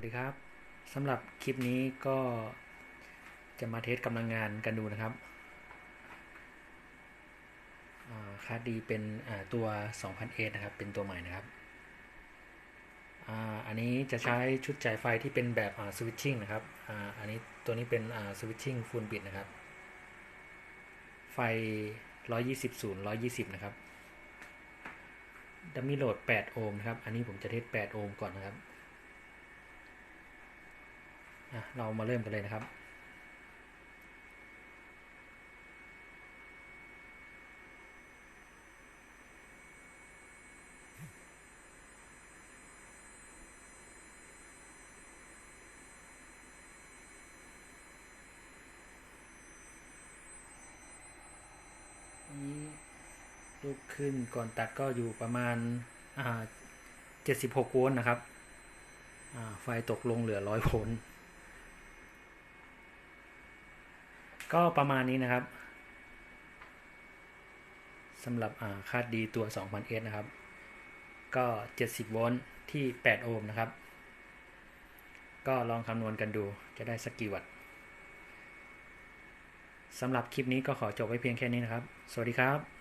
วัสดีครับสำหรับคลิปนี้ก็จะมาเทสกำลังงานกันดูนะครับคาร์ดดีเป็นตัว 2000S นะครับ เป็นตัวใหม่นะครับอันนี้จะใช้ชุดจ่ายไฟที่เป็นแบบสวิตชิ่งนะครับอันนี้ตัวนี้เป็นสวิตชิ่งฟูลบิดนะครับ ไฟ 120 0 120 นะครับดัมมี่โหลด 8 โอห์มนะครับ อันนี้ผมจะเทส 8 โอห์มก่อนนะครับ เรามาเริ่มกันเลยนะครับนี้ลุกขึ้นก่อนตัดก็อยู่ประมาณ76 โวลต์นะครับไฟตกลงเหลือ 100 โวลต์ ก็ประมาณนี้นะครับสำหรับคาดดีตัว 2000S นะครับ ก็ 70 โวลต์ที่ 8 โอห์มนะครับ ก็ลองคำนวณกันดูจะได้สักกี่วัตต์สำหรับคลิปนี้ก็ขอจบไว้เพียงแค่นี้นะครับ สวัสดีครับ